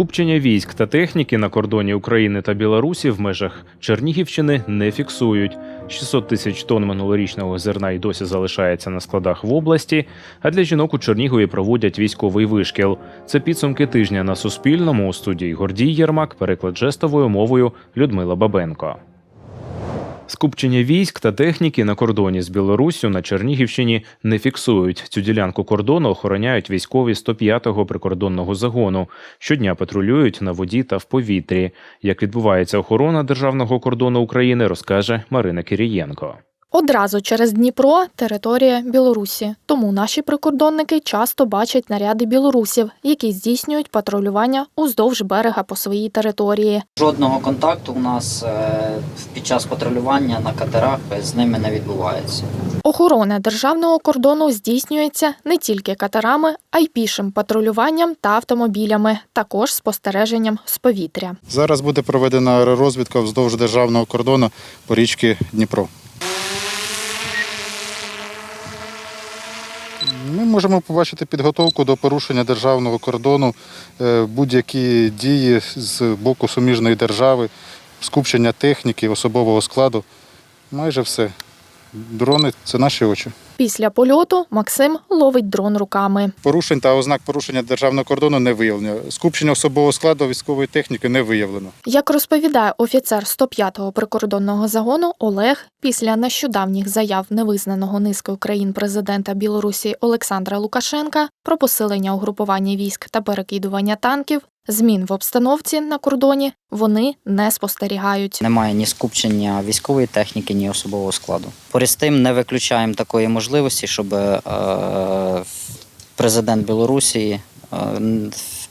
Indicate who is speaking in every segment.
Speaker 1: Скупчення військ та техніки на кордоні України та Білорусі в межах Чернігівщини не фіксують. 600 тисяч тонн минулорічного зерна й досі залишається на складах в області. А для жінок у Чернігові проводять військовий вишкіл. Це підсумки тижня на Суспільному у студії Гордій Єрмак, переклад жестовою мовою Людмила Бабенко. Скупчення військ та техніки на кордоні з Білоруссю на Чернігівщині не фіксують. Цю ділянку кордону охороняють військові 105-го прикордонного загону. Щодня патрулюють на воді та в повітрі. Як відбувається охорона державного кордону України, розкаже Марина Кирієнко.
Speaker 2: Одразу через Дніпро територія Білорусі. Тому наші прикордонники часто бачать наряди білорусів, які здійснюють патрулювання уздовж берега по своїй території.
Speaker 3: Жодного контакту у нас е, під час патрулювання на катерах з ними не відбувається.
Speaker 2: Охорона державного кордону здійснюється не тільки катерами, а й пішим патрулюванням та автомобілями, також спостереженням з повітря.
Speaker 4: Зараз буде проведена аеророзвідка вздовж державного кордону по річці Дніпро. Ми можемо побачити підготовку до порушення державного кордону, е, будь-які дії з боку суміжної держави, скупчення техніки, особового складу. Майже все. Дрони це наші очі.
Speaker 2: Після польоту Максим ловить дрон руками.
Speaker 4: Порушень та ознак порушення державного кордону не виявлено. Скупчення особового складу військової техніки не виявлено.
Speaker 2: Як розповідає офіцер 105-го прикордонного загону Олег, після нещодавніх заяв невизнаного низкою країн президента Білорусі Олександра Лукашенка про посилення угрупування військ та перекидування танків, змін в обстановці на кордоні вони не спостерігають.
Speaker 3: Немає ні скупчення військової техніки, ні особового складу. Поряд з тим не виключаємо такої можливості, щоб е, президент Білорусі е,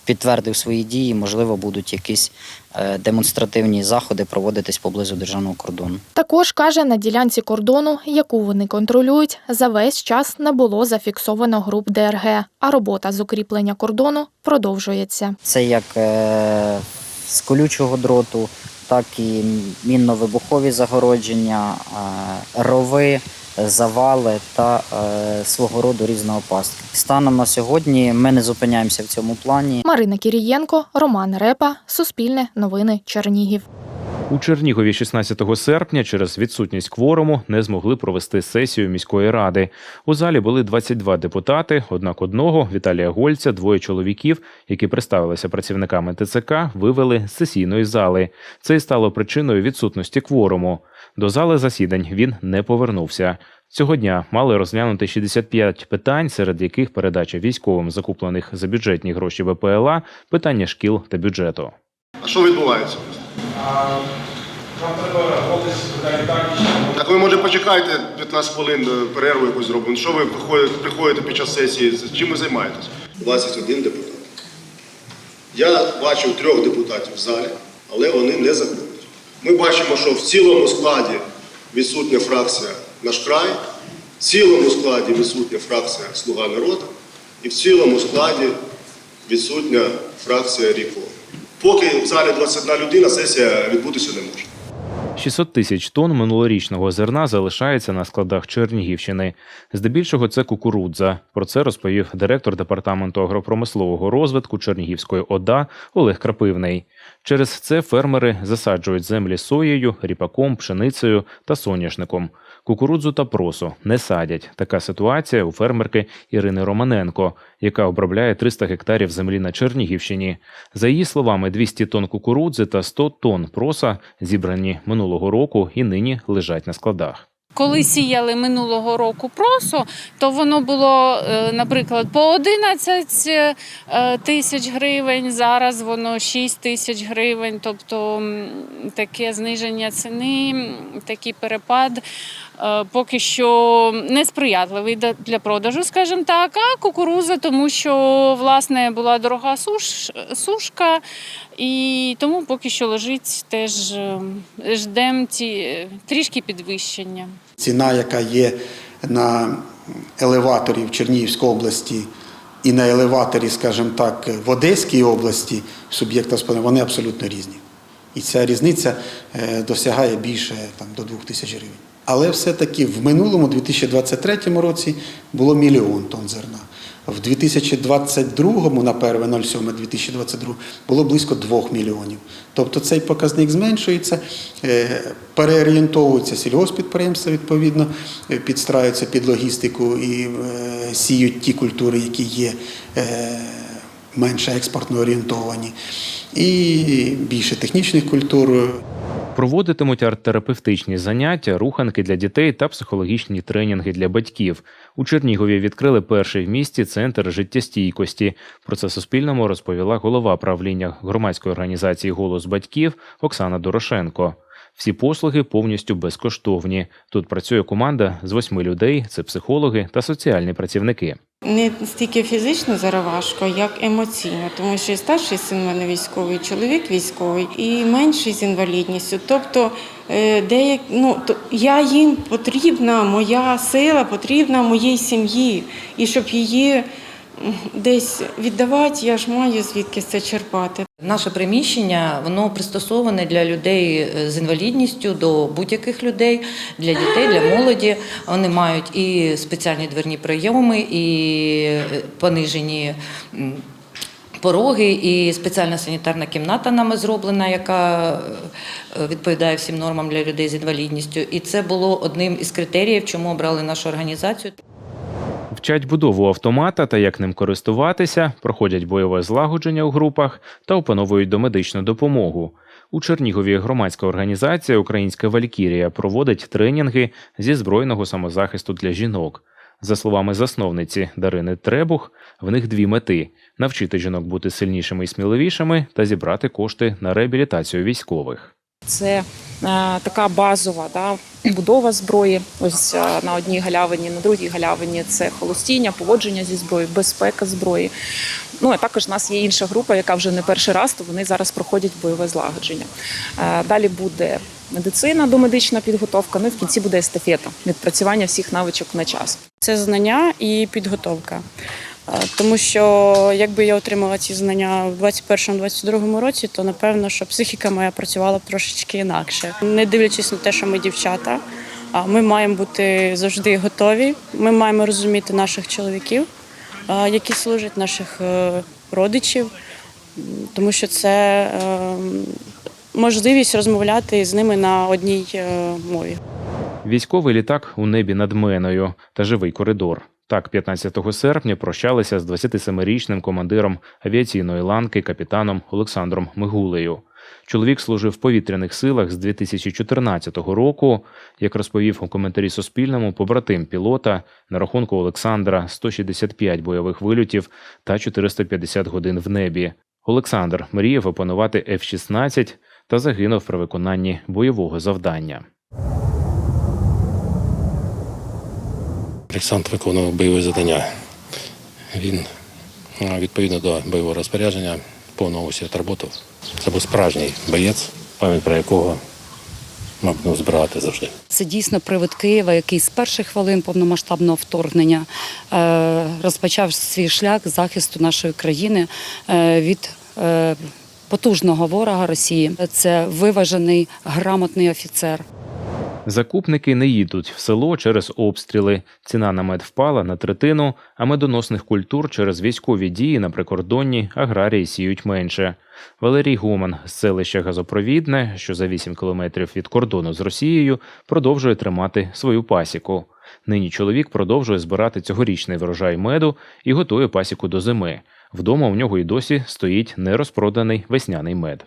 Speaker 3: підтвердив свої дії. Можливо, будуть якісь е, демонстративні заходи проводитись поблизу державного кордону.
Speaker 2: Також каже, на ділянці кордону, яку вони контролюють, за весь час не було зафіксовано груп ДРГ, а робота з укріплення кордону продовжується.
Speaker 3: Це як е, з колючого дроту, так і мінно-вибухові загородження, е, рови, завали та е, свого роду різного пастки. Станом на сьогодні ми не зупиняємося в цьому плані.
Speaker 2: Марина Кірієнко, Роман Репа, Суспільне новини Чернігів.
Speaker 1: У Чернігові 16 серпня через відсутність кворуму не змогли провести сесію міської ради. У залі були 22 депутати. Однак одного Віталія Гольця, двоє чоловіків, які представилися працівниками ТЦК, вивели з сесійної зали. Це й стало причиною відсутності кворуму. До зали засідань він не повернувся. Цього дня мали розглянути 65 питань, серед яких передача військовим закуплених за бюджетні гроші ВПЛА, питання шкіл та бюджету.
Speaker 5: А що відбувається?
Speaker 6: Нам треба.
Speaker 5: Так ви може почекайте 15 хвилин е, перерву якусь зробимо. Що ви приходите, приходите під час сесії? Чим ви займаєтесь? 21 депутат. Я бачив трьох депутатів в залі, але вони не заходять. Ми бачимо, що в цілому складі відсутня фракція наш край, в цілому складі відсутня фракція Слуга народу і в цілому складі відсутня фракція Ріко. Поки в залі 21 людина, сесія відбутися не може.
Speaker 1: 600 тисяч тонн минулорічного зерна залишається на складах Чернігівщини. Здебільшого це кукурудза. Про це розповів директор департаменту агропромислового розвитку Чернігівської ОДА Олег Крапивний. Через це фермери засаджують землі соєю, ріпаком, пшеницею та соняшником. Кукурудзу та просу не садять. Така ситуація у фермерки Ірини Романенко, яка обробляє 300 гектарів землі на Чернігівщині. За її словами, 200 тонн кукурудзи та 100 тонн проса зібрані минулого року і нині лежать на складах.
Speaker 7: Коли сіяли минулого року просо, то воно було, е, наприклад, по 11 е, тисяч гривень, зараз воно 6 тисяч гривень, тобто таке зниження ціни, такий перепад поки що несприятливий для продажу, скажімо так, а кукуруза, тому що власне була дорога суш, сушка, і тому поки що лежить теж ждемо ті трішки підвищення.
Speaker 6: Ціна, яка є на елеваторі в Чернігівській області і на елеваторі, скажімо так, в Одеській області суб'єкта споживання, вони абсолютно різні. І ця різниця е, досягає більше там, до 2 тисяч гривень. Але все-таки в минулому 2023 році було мільйон тонн зерна. В 2022, на 1.07.2022, було близько 2 мільйонів. Тобто цей показник зменшується, е, переорієнтовуються сільгоспідприємства, відповідно, е, підстраюються під логістику і е, сіють ті культури, які є менше експортно орієнтовані, і більше технічних культур.
Speaker 1: Проводитимуть арт-терапевтичні заняття, руханки для дітей та психологічні тренінги для батьків. У Чернігові відкрили перший в місті центр життєстійкості. Про це Суспільному розповіла голова правління громадської організації Голос батьків Оксана Дорошенко. Всі послуги повністю безкоштовні. Тут працює команда з восьми людей: це психологи та соціальні працівники.
Speaker 8: Не стільки фізично зараз важко, як емоційно, тому що старший син мене військовий, чоловік військовий, і менший з інвалідністю. Тобто, е, деяк, ну, то я їм потрібна, моя сила потрібна моїй сім'ї. І щоб її десь віддавати, я ж маю звідки це черпати.
Speaker 9: Наше приміщення воно пристосоване для людей е, з інвалідністю, до будь-яких людей, для дітей, для молоді. Вони мають і спеціальні дверні прийоми, і е, понижені. Пороги і спеціальна санітарна кімната нами зроблена, яка е, відповідає всім нормам для людей з інвалідністю. І це було одним із критеріїв, чому обрали нашу організацію.
Speaker 1: Вчать будову автомата та як ним користуватися, проходять бойове злагодження у групах та опановують домедичну допомогу. У Чернігові громадська організація Українська Валькірія проводить тренінги зі збройного самозахисту для жінок. За словами засновниці Дарини Требух, в них дві мети: навчити жінок бути сильнішими і сміливішими та зібрати кошти на реабілітацію військових.
Speaker 10: Це е, така базова да, будова зброї. Ось е, на одній галявині, на другій галявині це холостіння, поводження зі зброєю, безпека зброї. Ну а також в нас є інша група, яка вже не перший раз, то вони зараз проходять бойове злагодження. Е, далі буде медицина, домедична підготовка. Ну і в кінці буде естафета, відпрацювання всіх навичок на час.
Speaker 11: Це знання і підготовка. Е, Тому що якби я отримала ці знання в 21-22 році, то напевно, що психіка моя працювала трошечки інакше. Не дивлячись на те, що ми дівчата, ми маємо бути завжди готові. Ми маємо розуміти наших чоловіків, е, які служать, наших е, родичів, тому що це можливість розмовляти з ними на одній мові.
Speaker 1: Військовий літак у небі над Меною та живий коридор. Так, 15 серпня прощалися з 27-річним командиром авіаційної ланки капітаном Олександром Мигулею. Чоловік служив в повітряних силах з 2014 року. Як розповів у коментарі Суспільному, побратим пілота на рахунку Олександра 165 бойових вильотів та 450 годин в небі. Олександр мріяв опанувати F-16 та загинув при виконанні бойового завдання.
Speaker 12: Олександр виконував бойове завдання. Він відповідно до бойового розпорядження повного світ роботав. Це був справжній боєць, пам'ять про якого будемо збирати завжди.
Speaker 13: Це дійсно привид Києва, який з перших хвилин повномасштабного вторгнення е, розпочав свій шлях захисту нашої країни е, від е, потужного ворога Росії. Це виважений, грамотний офіцер.
Speaker 1: Закупники не їдуть в село через обстріли. Ціна на мед впала на третину, а медоносних культур через військові дії на прикордонні аграрії сіють менше. Валерій Гуман з селища Газопровідне, що за 8 кілометрів від кордону з Росією, продовжує тримати свою пасіку. Нині чоловік продовжує збирати цьогорічний врожай меду і готує пасіку до зими. Вдома у нього й досі стоїть нерозпроданий весняний мед.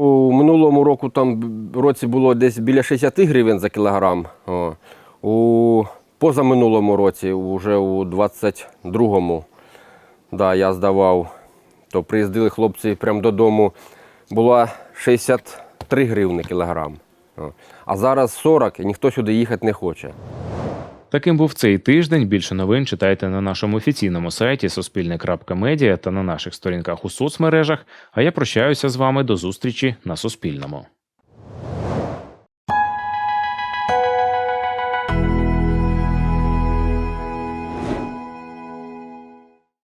Speaker 14: У минулому року там році було десь біля 60 гривень за кілограм. О. У позаминулому році, вже у 22-му, да, я здавав, то приїздили хлопці прямо додому, була 63 гривни кілограм. О. А зараз 40 і ніхто сюди їхати не хоче.
Speaker 1: Таким був цей тиждень. Більше новин читайте на нашому офіційному сайті Суспільне.Медіа та на наших сторінках у соцмережах. А я прощаюся з вами до зустрічі на Суспільному.